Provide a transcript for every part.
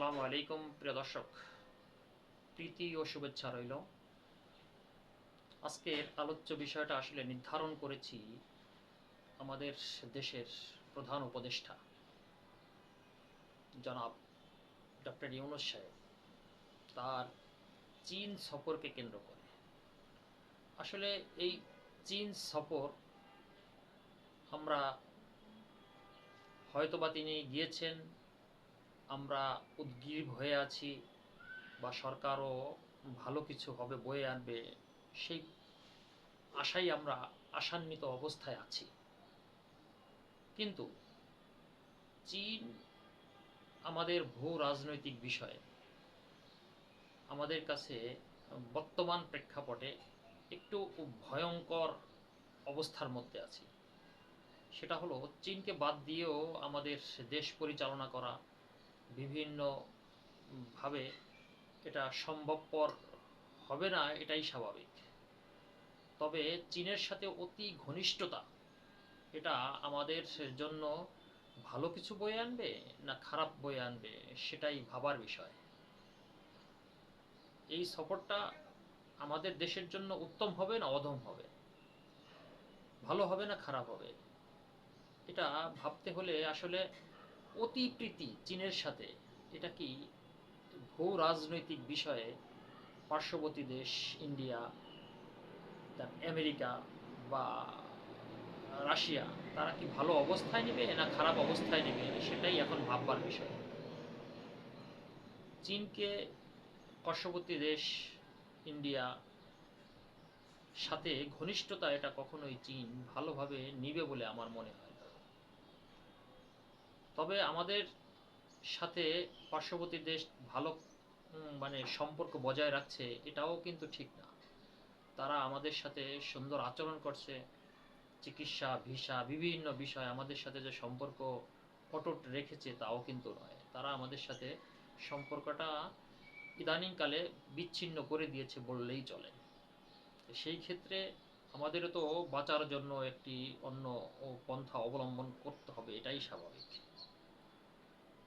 আসসালামু আলাইকুম, প্রিয় দর্শক। প্রীতি ও শুভেচ্ছা রইল। আজকের আলোচ্য বিষয়টা আসলে নির্ধারণ করেছি আমাদের দেশের প্রধান উপদেষ্টা, জনাব ডক্টর ইউনুস সাহেব। তার চীন সফরকে কেন্দ্র করে। আসলে এই চীন সফর আমরা হয়তোবা তিনি গিয়েছেন আমরা উদ্গ্রীব হয়ে আছি বা সরকারও ভালো কিছু হবে, বয়ে আনবে, সেই আশাই আমরা আশান্বিত অবস্থায় আছি। কিন্তু চীন আমাদের ভূ রাজনৈতিক বিষয়ে। আমাদের কাছে বর্তমান প্রেক্ষাপটে একটু ভয়ঙ্কর অবস্থার মধ্যে আছি। সেটা হলো, চীনকে বাদ দিয়েও আমাদের দেশ পরিচালনা করা বিভিন্ন ভাবে এটা সম্ভবপর হবে না, এটাই স্বাভাবিক। তবে চীনের সাথে অতি ঘনিষ্ঠতা, এটা আমাদের জন্য ভালো কিছু বয়ে আনবে না খারাপ বয়ে আনবে, সেটাই ভাবার বিষয়। এই সফরটা আমাদের দেশের জন্য উত্তম হবে না অধম হবে? ভালো হবে না খারাপ হবে? এটা ভাবতে হলে আসলে অতি প্রীতি চীনের সাথে, এটা কি ভূ রাজনৈতিক বিষয়ে পার্শ্ববর্তী দেশ, ইন্ডিয়া আমেরিকা বা রাশিয়া, তারা কি ভালো অবস্থায় নেবে না খারাপ অবস্থায় নেবে সেটাই এখন ভাববার বিষয় চীনকে পার্শ্ববর্তী দেশ, ইন্ডিয়া সাথে ঘনিষ্ঠতা এটা কখনোই চীন ভালোভাবে নিবে বলে আমার মনে হয়। তবে আমাদের সাথে পার্শ্ববর্তী দেশ ভালো মানে সম্পর্ক বজায় রাখছে, এটাও কিন্তু ঠিক না। তারা আমাদের সাথে সুন্দর আচরণ করছে, চিকিৎসা, ভিসা, বিভিন্ন বিষয় আমাদের সাথে যে সম্পর্ক অটুট রেখেছে তাও কিন্তু নয়। তারা আমাদের সাথে সম্পর্কটা ইদানিংকালে বিচ্ছিন্ন করে দিয়েছে বললেই চলে। সেই ক্ষেত্রে আমাদেরও তো বাঁচার জন্য একটি অন্য পন্থা অবলম্বন করতে হবে, এটাই স্বাভাবিক।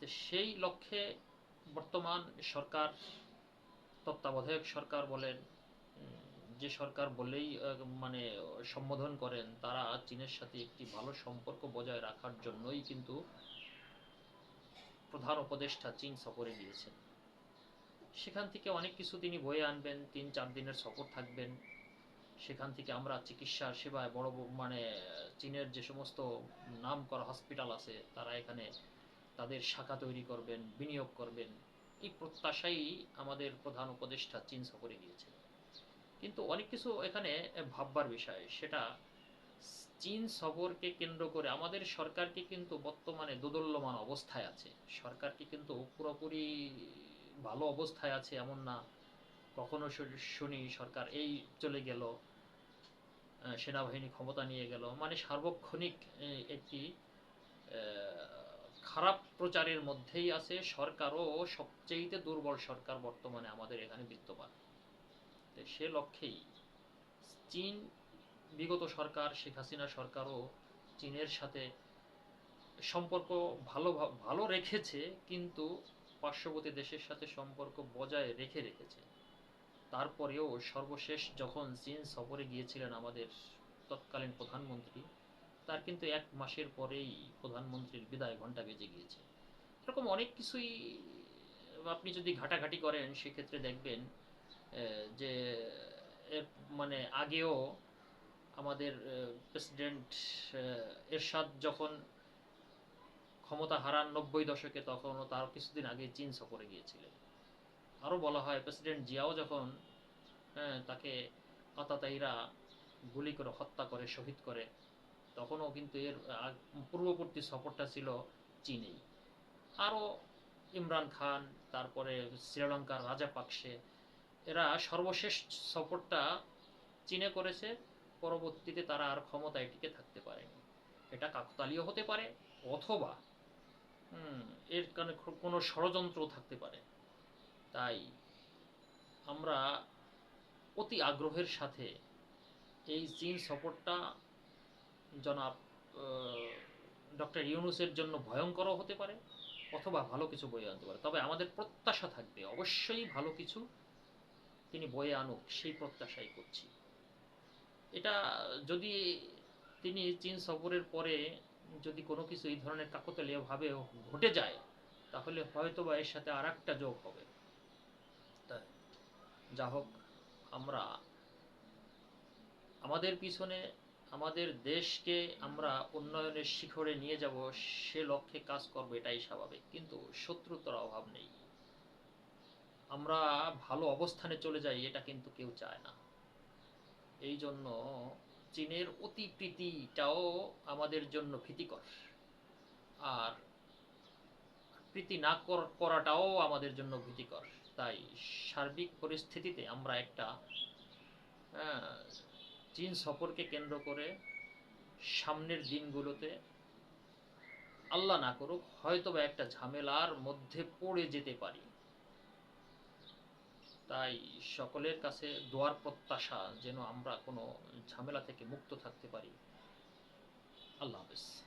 তো সেই লক্ষ্যে বর্তমান সরকার, তত্ত্বাবধায়ক সরকার বলেন, যে সরকার বলেই মানে সম্বোধন করেন, তারা চীনের সাথে একটি ভালো সম্পর্ক বজায় রাখার জন্যই কিন্তু প্রধান উপদেষ্টা চীন সফরে গিয়েছেন। সেখান থেকে অনেক কিছু তিনি বয়ে আনবেন, তিন চার দিনের সফর থাকবেন। সেখান থেকে আমরা চিকিৎসা সেবায় বড় মানে চীনের যে সমস্ত নাম করা হসপিটাল আছে, তারা এখানে তাদের শাখা তৈরি করবেন, বিনিয়োগ করবেন, এই প্রত্যাশাই আমাদের প্রধান উপদেষ্টা চীন সফরে গিয়েছে কিন্তু অনেক কিছু এখানে ভাববার বিষয়, সেটা চীন সফরকে কেন্দ্র করে আমাদের সরকারকে কিন্তু বর্তমানে দোদল্যমান অবস্থায় আছে। সরকারকে কিন্তু পুরোপুরি ভালো অবস্থায় আছে এমন না, কখনো শুনি সরকার এই চলে গেল সেনাবাহিনী ক্ষমতা নিয়ে গেল। মানে সার্বক্ষণিক একটি খারাপ প্রচারের মধ্যেই আছে। সরকারও সবচেয়েতে দুর্বল সরকার বর্তমানে আমাদের এখানে বিদ্যমান। সে লক্ষ্যেই চীন, বিগত সরকার, শেখ হাসিনা সরকারও চীনের সাথে সম্পর্ক ভালো ভালো রেখেছে, কিন্তু পার্শ্ববর্তী দেশের সাথে সম্পর্ক বজায় রেখে রেখেছে। তারপরেও সর্বশেষ যখন চীন সফরে গিয়েছিলেন আমাদের তৎকালীন প্রধানমন্ত্রী তার কিন্তু এক মাসের পরেই প্রধানমন্ত্রীর বিদায় ঘণ্টা বেজে গিয়েছে। এরকম অনেক কিছুই আপনি যদি ঘাটাঘাটি করেন, সেক্ষেত্রে দেখবেন যে মানে আগেও আমাদের প্রেসিডেন্ট এরশাদ যখন ক্ষমতা হারান নব্বই দশকে, তখনও তার কিছুদিন আগে চীন সফরে গিয়েছিলেন। আরও বলা হয়, প্রেসিডেন্ট জিয়াও যখন তাকে আতাতাইরা গুলি করে হত্যা করে, শহীদ করে তখনও কিন্তু এর পূর্ববর্তী সফরটা ছিল চীনেই। আরও ইমরান খান, তারপরে শ্রীলঙ্কার রাজা রাজাপাকসে এরা সর্বশেষ সফরটা চীনে করেছে, পরবর্তীতে তারা আর ক্ষমতায় টিকে থাকতে পারেনি। এটা কাকতালীয় হতে পারে অথবা এর কারণে কোনো ষড়যন্ত্র থাকতে পারে। তাই আমরা অতি আগ্রহের সাথে এই চীন সফরটা জনাব ডক্টর ইউনুসের জন্য ভয়ঙ্করও হতে পারে অথবা ভালো কিছু বয়ে আনতে পারে। তবে আমাদের প্রত্যাশা থাকবে, অবশ্যই ভালো কিছু তিনি বয়ে আনুক, সেই প্রত্যাশাই করছি। এটা যদি তিনি চীন সফরের পরে যদি কোনো কিছু এই ধরনের কাকতালীয়ভাবে ঘটে যায়, তাহলে হয়তো বা এর সাথে আর একটা যোগ হবে। যা হোক আমরা আমাদের পিছনে আমাদের দেশকে আমরা উন্নয়নের শিখরে নিয়ে যাব, সে লক্ষ্যে কাজ করব, এটাই স্বাভাবিক। কিন্তু শত্রুতার অভাব নেই। আমরা ভালো অবস্থানে চলে যাই, এটা কিন্তু কেউ চায় না। এই জন্য চীনের অতি প্রীতিটাও আমাদের জন্য ভীতিকর। আর প্রীতি না কর- করাটাও আমাদের জন্য ভীতিকর। তাই সার্বিক পরিস্থিতিতে আমরা একটা চীন সফরকে কেন্দ্র করে সামনের দিনগুলোতে আল্লাহ না করুক হয়তো বা একটা ঝামেলার মধ্যে পড়ে যেতে পারি। তাই সকলের কাছে দোয়ার প্রত্যাশা যেন আমরা কোনো ঝামেলা থেকে মুক্ত থাকতে পারি। আল্লাহ হাফেজ।